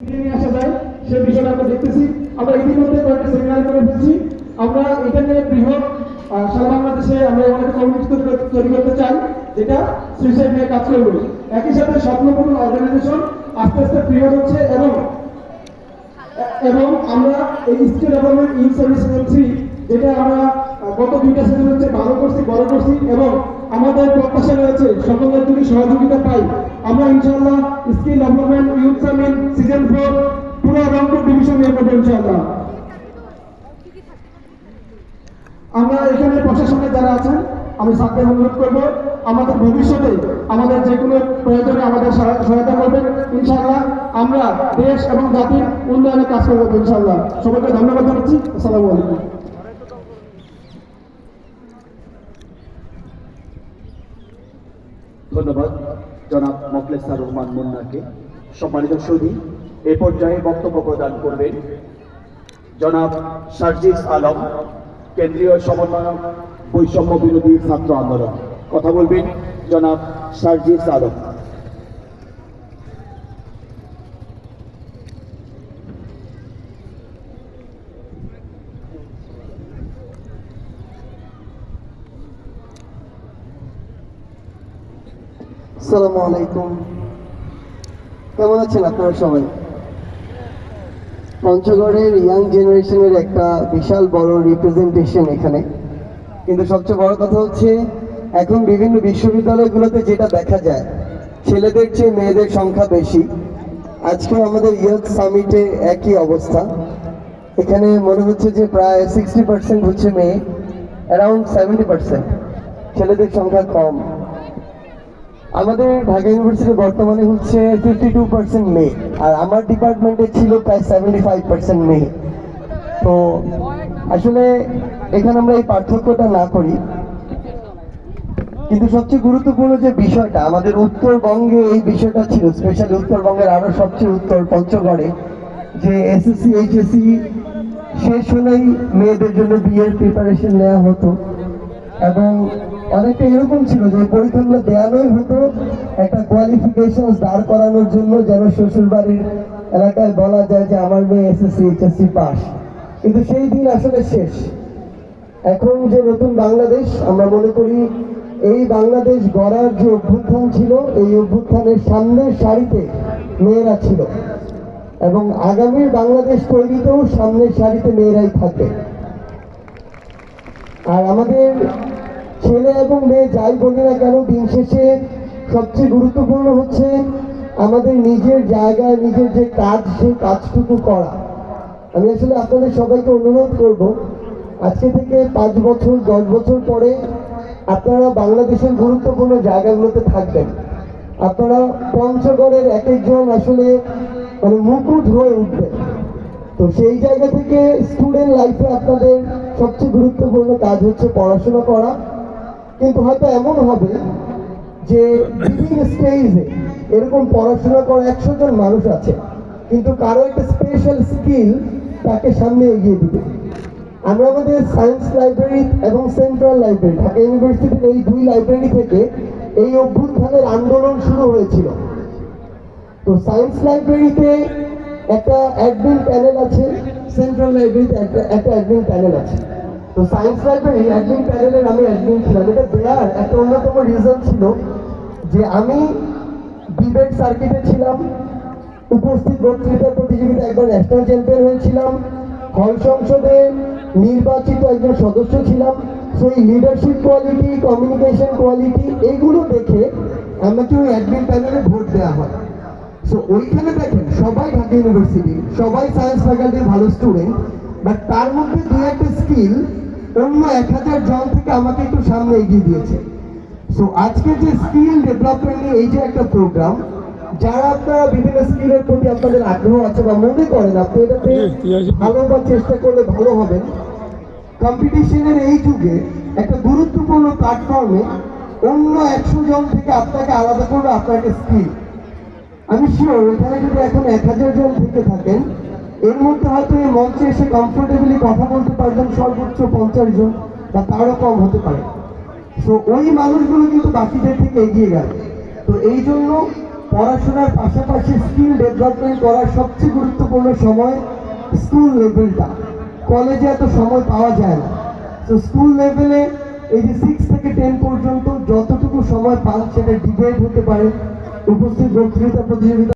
আমরা এবং আমরা এই স্কিল ডেভেলপমেন্ট ইন সার্ভিস যেটা আমরা দুইটা হচ্ছে ভালো করছি, বড় করছি, এবং আমাদের প্রত্যাশা রয়েছে, সকলের যদি সহযোগিতা পাই। আমরা ইনশাআল্লাহ skill development youth summit season four, পুরো রংপুর ডিভিশন নিয়ে করব ইনশাআল্লাহ। আমরা এখানে প্রশাসনে যারা আছেন, আমি সাথে অনুরোধ করব, আমাদের ভবিষ্যতে আমাদের যে কোনো প্রয়োজনে আমাদের সহায়তা করবেন। ইনশাআল্লাহ আমরা দেশ এবং জাতির উন্নয়নে কাজ করব ইনশাআল্লাহ। সবাইকে ধন্যবাদ জানাচ্ছি। আসসালামু আলাইকুম। ধন্যবাদ। জনাব মখলেসার রহমান মুন্নাকে। সম্মানিত সুদী এ পর্যায়ে বক্তব্য প্রদান করবেন জনাব সার্জিস আলম, কেন্দ্রীয় সমন্বয়ক, বৈষম্য বিরোধী ছাত্র আন্দোলন। কথা বলবেন জনাব সার্জিস আলম। আসসালামু আলাইকুম। কেমন আছেন আপনারা সবাই? পঞ্চগড়ের ইয়াং জেনারেশনের একটা বিশাল বড় রিপ্রেজেন্টেশন এখানে। কিন্তু সবচেয়ে বড় কথা হচ্ছে, এখন বিভিন্ন বিশ্ববিদ্যালয়গুলোতে যেটা দেখা যায়, ছেলেদের চেয়ে মেয়েদের সংখ্যা বেশি। আজকে আমাদের ইয়ুথ সামিটে একই অবস্থা। এখানে মনে হচ্ছে যে প্রায় সিক্সটি পার্সেন্ট হচ্ছে মেয়ে অ্যারাউন্ড সেভেন্টি পার্সেন্ট ছেলেদের সংখ্যা কম। আমাদের ঢাকা ইউনিভার্সিটি বর্তমানে হচ্ছে ফিফটি টু পার্সেন্ট মেয়ে, আর আমার ডিপার্টমেন্টে ছিল প্রায় সেভেন্টি ফাইভ পার্সেন্ট মেয়ে। তো আসলে এখানে আমরা এই পার্থক্যটা না করি। কিন্তু সবচেয়ে গুরুত্বপূর্ণ যে বিষয়টা, আমাদের উত্তরবঙ্গে এই বিষয়টা ছিল স্পেশালি উত্তরবঙ্গের আরও সবচেয়ে উত্তর পঞ্চগড়ে, যে এসএসসি এইচএসসি শেষ হলেই মেয়েদের জন্য বিয়ের প্রিপারেশন নেওয়া হতো। এবং অনেকটা এরকম ছিল যে পরীক্ষাগুলো দেওয়ানোই হতো একটা কোয়ালিফিকেশন দাঁড় করানোর জন্য যেন শ্বশুরবাড়ির এলাকায় বলা যায় যে আমার মেয়ে এসএসসি এইচএসসি পাস কিন্তু সেই দিন আসলে শেষ। এখন যে নতুন বাংলাদেশ, আমরা মনে করি এই বাংলাদেশ গড়ার যে অভ্যুত্থান ছিল, এই অভ্যুত্থানের সামনের সারিতে মেয়েরা ছিল। এবং আগামী বাংলাদেশ তৈরিতেও সামনের সারিতে মেয়েরাই থাকবে। আর আমাদের ছেলে এবং মেয়ে যাই বলি না কেন, দিন শেষে সবচেয়ে গুরুত্বপূর্ণ হচ্ছে আমাদের নিজের জায়গায়, নিজের যে কাজ, সেই কাজটুকু করা। আমি আসলে আপনাদের সবাইকে অনুরোধ করব, আজকে থেকে পাঁচ বছর, দশ বছর পরে আপনারা বাংলাদেশের গুরুত্বপূর্ণ জায়গাগুলোতে থাকবেন। আপনারা পঞ্চগড়ের এক একজন আসলে মানে মুকুট হয়ে উঠবেন। তো সেই জায়গা থেকে স্টুডেন্ট লাইফে আপনাদের সবচেয়ে গুরুত্বপূর্ণ কাজ হচ্ছে পড়াশোনা করা। কিন্তু হয়তো এমন হবে যে বিভিন্ন স্টেজে এরকম পড়াশোনা করা একশো জন মানুষ আছে, কিন্তু কারও একটা স্পেশাল স্কিল তাকে সামনে এগিয়ে দিবে। আমরা আমাদের সায়েন্স লাইব্রেরি এবং সেন্ট্রাল লাইব্রেরি ঢাকা ইউনিভার্সিটির এই দুই লাইব্রেরি থেকে এই অভ্যুত্থানের আন্দোলন শুরু হয়েছিল। তো সায়েন্স লাইব্রেরিতে একটা অ্যাডমিন প্যানেল আছে সেন্ট্রাল লাইব্রেরিতে একটা একটা অ্যাডমিন প্যানেল আছে। তো সায়েন্স লাইব্রেরি অ্যাডমিন প্যানেলের আমি অ্যাডমিন ছিলাম। এটা দেওয়ার একটা অন্যতম রিজন ছিল যে আমি ডিবেট সার্কিটে ছিলাম, উপস্থিত বক্তৃতা, প্রতিযোগিতা, একবার ন্যাশনাল চ্যাম্পিয়ন হয়েছিলাম হল সংসদে নির্বাচিত একজন সদস্য ছিলাম। সেই লিডারশিপ কোয়ালিটি কমিউনিকেশন কোয়ালিটি এইগুলো দেখে আমাকে ওই অ্যাডমিন প্যানেলে ভোট দেওয়া হয়। সো ওইখানে দেখেন, সবাই ঢাকা ইউনিভার্সিটি সবাই সায়েন্স ফ্যাকাল্টির ভালো স্টুডেন্ট বাট তার মধ্যে দু একটা স্কিল অন্য এক হাজার জন থেকে আমাকে একটু সামনে এগিয়ে দিয়েছে। সো আজকে যে স্কিল ডেভেলপমেন্ট নিয়ে এই যে একটা প্রোগ্রাম যারা আপনারা বিভিন্ন স্কিলের প্রতি আপনাদের আগ্রহ আছে বা মনে করেন আপনি এটাতে ভালো বা চেষ্টা করলে ভালো হবেন কম্পিটিশনের এই যুগে একটা গুরুত্বপূর্ণ প্ল্যাটফর্মে অন্য একশো জন থেকে আপনাকে আলাদা করবে আপনার একটা স্কিল আমি শিওর এখানে যদি এখন এক হাজার জন থেকে থাকেন এর মধ্যে হয়তো এই মঞ্চে এসে কমফোর্টেবলি কথা বলতে পারবেন সর্বোচ্চ পঞ্চাশ জন, বা তারও কম হতে পারে। সো ওই মানুষগুলো কিন্তু বাকিদের থেকে এগিয়ে গেল। তো এই জন্য পড়াশোনার পাশাপাশি স্কিল ডেভেলপমেন্ট করার সবচেয়ে গুরুত্বপূর্ণ সময় স্কুল লেভেলটা কলেজে এত সময় পাওয়া যায় না। তো স্কুল লেভেলে এই যে সিক্স থেকে টেন পর্যন্ত যতটুকু সময় পান, সেটা ডিবেট হতে পারে। উপস্থিত বক্তৃতা প্রতিযোগিতা